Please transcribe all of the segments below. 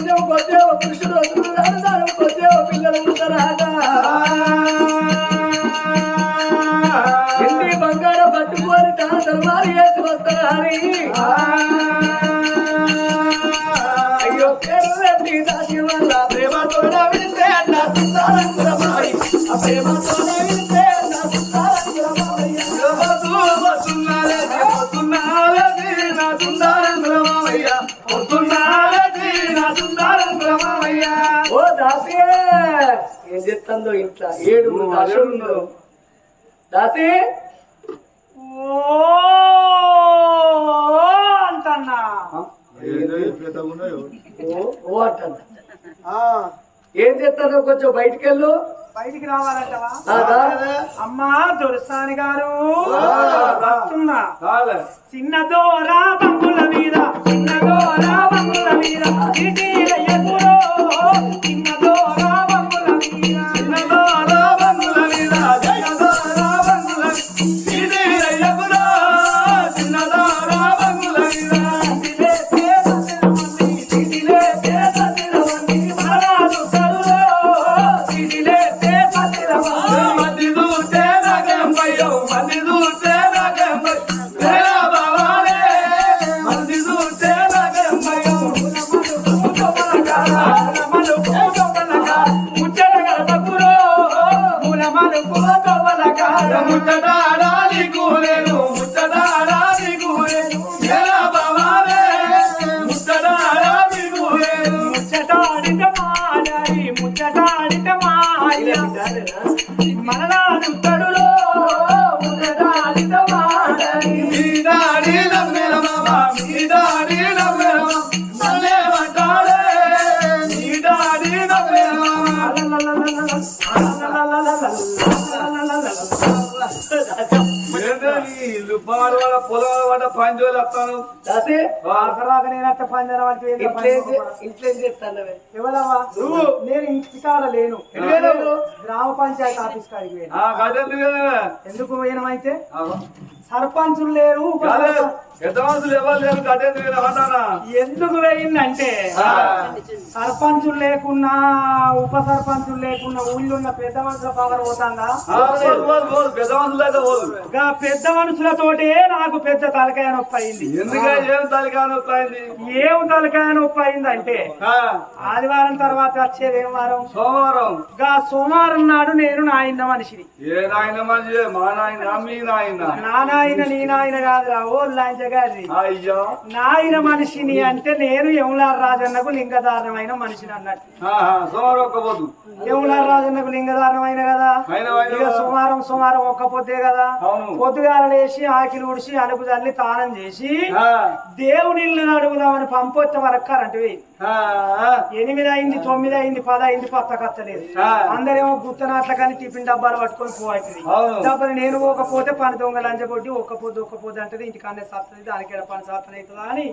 పుణ్యం కొద్దే పురుషుడు వస్తున్నాడు దాని కొద్దే పిల్లలు ఉంటారాగా ఎండి బంగారం పట్టుకొని తన ధర్మాలు వేసి వస్తారని ఏం చెప్తుందో ఇంట్లో? ఏడు దాసుడు దాసి? అంటన్నా. ఓ అంటన్నా. ఏం చేస్తానో కొంచెం బయటికి వెళ్ళు బయటికి రావాలంటవా. అమ్మా దొరసాని గారు. వస్తున్నా. చిన్న దోరా బంగుల మీద చిన్న దోరా బంగుల మీద ముచ్చటాడాలి కూలేను, ముచ్చటాడాలి కూలేను. వేల బావాలే, ముచ్చటాడాలి కూలేను. మీ డాడీ నవ్వేల మామ, మీ డాడీ నవ్వేల మామ. పొలం వాళ్ళ పంజోలు వస్తాను దాసి నేనట్ట పంజరం అంటే ఇంట్లో ఏం చేస్తాను ఎవరమ్మా? నువ్వు. నేను ఇంటికాడ లేను? గ్రామ పంచాయతీ ఆఫీస్ కాడికి పోయాను. ఎందుకు పోయినమైతే సర్పంచులు లేరు ఎందుకు వేయిందంటే. సర్పంచులు లేకున్నా ఉప సర్పంచులు లేకున్నా ఊళ్ళో ఉన్న పెద్ద మనుషుల పవర్ పోతాందా. పెద్ద మనుషులు అయితే పోదు గా పెద్ద మనుషులతోటే నాకు పెద్ద తలకాయ నొప్పి అయింది. ఏం తలకాయ నొప్పి అయిందంటే ఆదివారం తర్వాత వచ్చేది ఏం వారం? సోమవారం. గా సోమవారం నాడు నేను నాయన మనిషిని. ఏ నాయన మంచి మా నాయన మీ నాయన. నా నాయన నీ నాయన కాదురా ఓ లాంచగారి అయ్యో. నాయన మనిషిని అంటే నేను యములార్ రాజన్నకు లింగధారణమైన మనిషిని అన్నట్టు. సోమవారం ఒక్క పొద్దు యములార్ రాజన్నకు లింగధారణమైన కదా? ఇక సోమవారం సోమవారం ఒక్క పొద్దే కదా. పొద్దుగాల లేచి ఆకిలి ఉడిచి అలుగు చల్లి తానం చేసి దేవుని ఇల్లు అడుగుదామని పంపొచ్చే వరకు కరెంటు ఎనిమిది అయింది తొమ్మిది అయింది పది అయింది పత్త కత్తలేదు. అందరేమో గుత్తనాట్ల కానీ టిఫిన్ డబ్బాలు పట్టుకొని పోతుంది. డబ్బులు నేను పోకపోతే పని దొంగ ఒక్క పొద్దు అంటది ఇంటికి అన్నీ సత్తది దానికి పని సత్తన అవుతుందా అని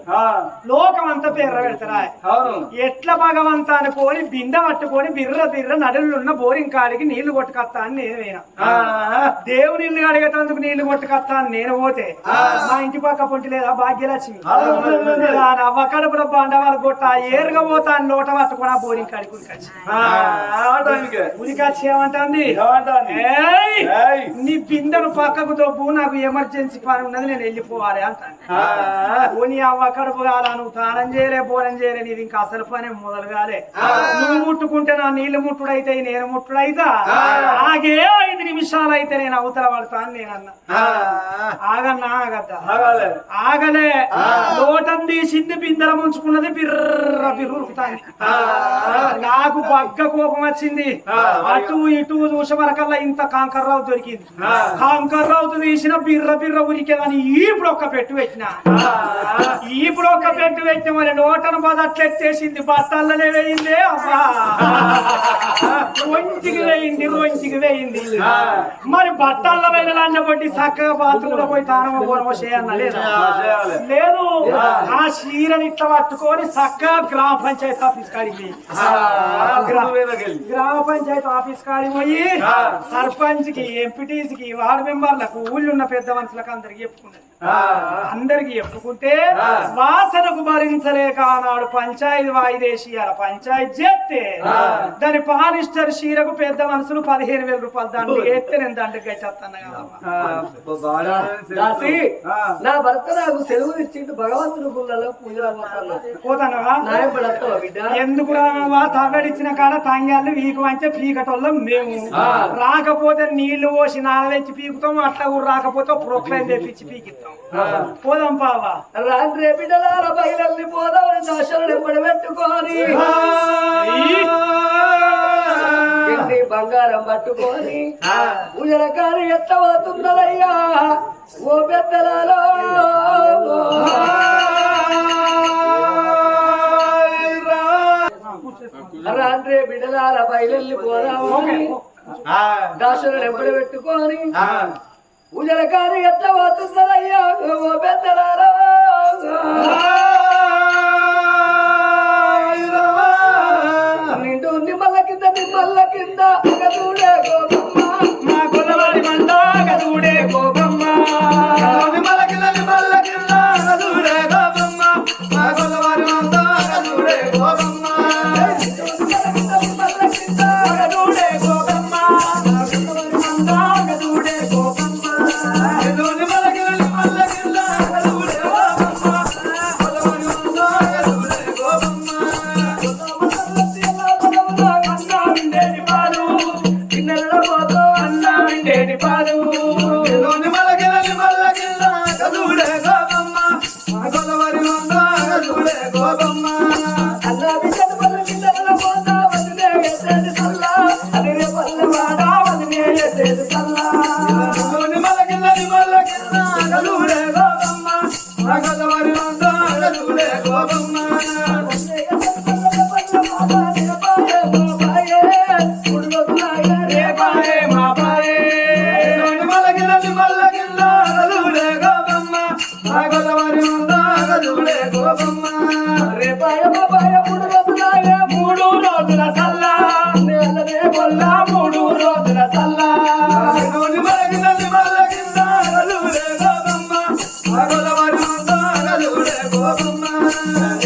లోకం అంతా పేర్ర పెడతారా ఎట్ల భగవంత అనుకోని బిందె పట్టుకొని బిర్ర బిర్ర నడులున్న బోరింగ్ కాడికి నీళ్ళు కొట్టుకొస్తా అని నేను పోయినా. ఆ, దేవుని ఇల్లు అడిగేటందుకు నీళ్ళు కొట్టుకొస్తా అని నేను పోతే. మా ఇంటి పక్క పొంటి లేదా భాగ్యలక్ష్మి అదే, అదే, అదే. అవ్వ కడుపులో బండవాళ్ళు కొట్ట ఏరుగా పోతా అని లోట పట్టుకుని ఆ బోరింగ్ ఆడటానికే. ఉరికొచ్చి ఏమంటుంది! నీ బిందెను పక్కకు దొబ్బు నాకు ఎమర్జెన్సీ పని ఉన్నది నేను వెళ్ళిపోవాలి అంటాను పోనీ అవ్వ కడుపు కాదా నువ్వు తానం చేయలే బోనం చేయలే నీది ఇంకా అసలు పని మొదలు కాలే నువ్వు ముట్టుకుంటే నా నీళ్ళు ముట్టుడైతే నేను ముట్టుడైతా ఆగే ఐదు నిమిషాలు అయితే నేను అవతల పడతా అని నేను అన్నా ఆగన్నా ఆగద్దా ఆగాలే. ఆగలే లోటం తీసింది బిందెల ముంచుకున్నది బిర్ర నాకు బగ్గ కోపం వచ్చింది. అటు ఇటు చూసే వరకల్లా ఇంత కాంకర్రావు దొరికింది. కాంకర్రావు తీసిన బిర్ర బిర్ర ఉరికేదని ఇప్పుడు ఒక్క పెట్టు పెట్టిన. ఇప్పుడు ఒక్క పెట్టు పెట్టిన మరి నోటను బదట్లెత్తేసింది బట్టల్లనే వేయింది అబ్బా. రొంచికి వేయింది రొంచికి వేయింది. మరి బట్టల్లో వెళ్ళాలన్న బట్టి చక్కగా బాత్రూంలో పోయి తానమో బోనమో చేయన్న లేదా? చేయాలి. లేదు. ఆ చీరని ఇట్లా పట్టుకొని చక్కగా గ్రామ పంచాయతీ ఆఫీస్ కాడికి. గ్రామ పంచాయతీ ఆఫీస్ కాడికి పోయి. సర్పంచ్కి ఎంపీటీస్కి వార్డు మెంబర్లకు ఊళ్ళో ఉన్న పెద్ద మనుషులకు అందరికి చెప్పుకున్నది. ఆ, అందరికి చెప్పుకుంటే. వాసనకు భరించలేక ఆనాడు పంచాయతీ వాయిదేసి ఇయ్యాల పంచాయతీ చేస్తే. దాని పాలిస్టర్ చీరకు పెద్ద మనుషులు పదిహేను వేల రూపాయలు దండ ఎత్తే నేను దండకి దాసి ఆ, నా భర్త నాకు సెలవు ఇచ్చిండు భగవంతుని గుళ్ళలో పూజలు పోతాను పోతానవా? ఎందుకు రావా తవ్వడిచ్చిన కాడ తంగాళ్ళు వీకు అంటే పీకటోళ్ళం మేము. రాకపోతే నీళ్ళు పోసి నానవెచ్చి పీకుతాం అట్లా కూడా రాకపోతే ప్రొక్లైన్ తెప్పించి పీకిస్తాం. పోదాం పావా. బిడ్డలార బయలల్ని ఎప్పుడు పెట్టుకొని. బంగారం పట్టుకొని. పూజల కాని ఎట్ట పోతున్నదయ్యా ఓ పెద్దలలో రాండ్రే బిడ్డలార బయలల్లి పోదామని. ఆ, దాసులు ఎప్పుడు పెట్టుకొని. ఆ, పూజల కాని ఎట్లా పోతున్నదయ్యా ఓ పెద్దలారా. Agora Thank you.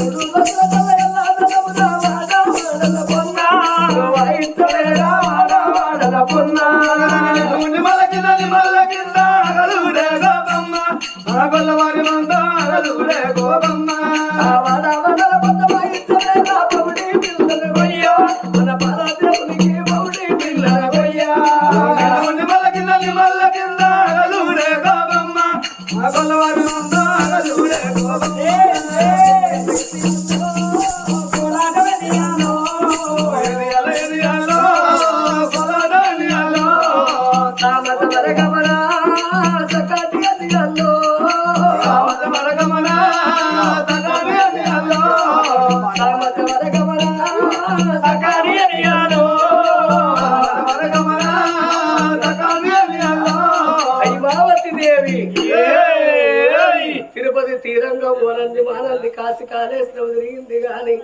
కాసి కాళేశ్వరం తిరిగింది కానీ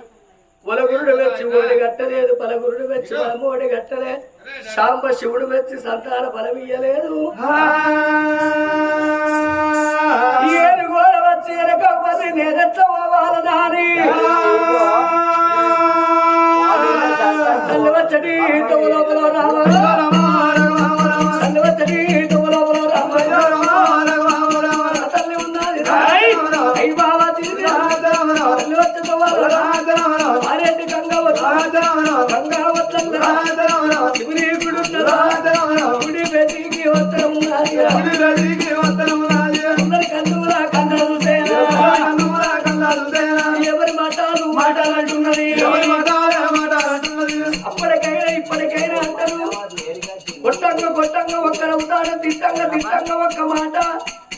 ఒలగురుడు మెచ్చి ఓడి కట్టలేదు పలగురుడు మెచ్చి పలమోడి కట్టలే శాంబ శివుడు మెచ్చి సంతాన ఫలమియ్యలేదు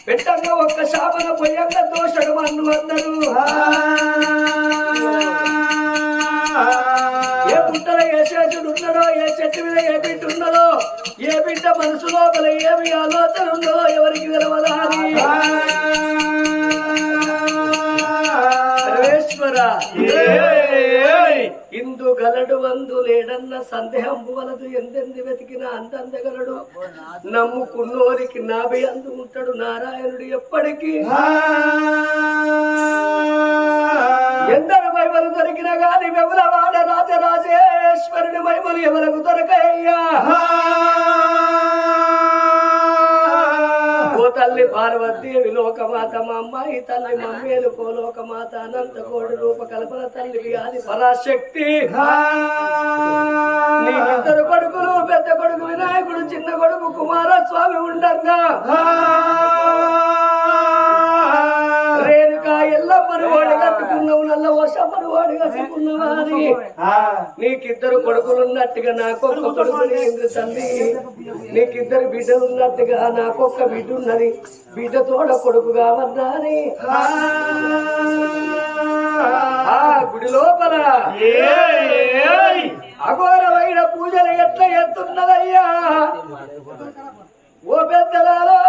పెట్టంగా ఒక్క శాపన పొయ్యంగా దోషడు అన్ను అందరు బిడ్డ మనసు లోపల ఏమి ఆలోచన ఉందో ఎవరికి తెలవదా అని. సర్వేశ్వర ఇందు గలడు వందు లేడన్న సందేహం వలదు ఎందెంది వెతికిన అందందగలడు నమ్ముకున్నోరికి నాభి అందు ఉంటాడు నారాయణుడు ఎప్పటికీ. ఎందరు మైమలు దొరికిన గాని వెములవాడ రాజరాజేశ్వరుడి మైమలు ఎవరకు దొరకయ్యా? తల్లి పార్వతీదేవి లోకమాత మా అమ్మాయి తల్లి మమ్మేలు కో లోకమాత అనంత కోడి రూప కల్పన తల్లి వ్యాధి పరాశక్తి నీకిద్దరు కొడుకులు పెద్ద కొడుకు వినాయకుడు చిన్న కొడుకు కుమారస్వామి ఉండగా. వాడి కట్టుకున్నవారి నీకిద్దరు కొడుకులు ఉన్నట్టుగా నాకొక్క కొడుకు లేని తల్లి. నీకిద్దరు బిడ్డలు ఉన్నట్టుగా నాకొక్క బిడ్డ ఉన్నది. బిడ్డ తోడ కొడుకు కావన్నాని ఆ. గుడి లోపల. అఘోరమైన పూజలు ఎట్లా ఎత్తున్నదయ్యా? ఓ పెద్దలాలో.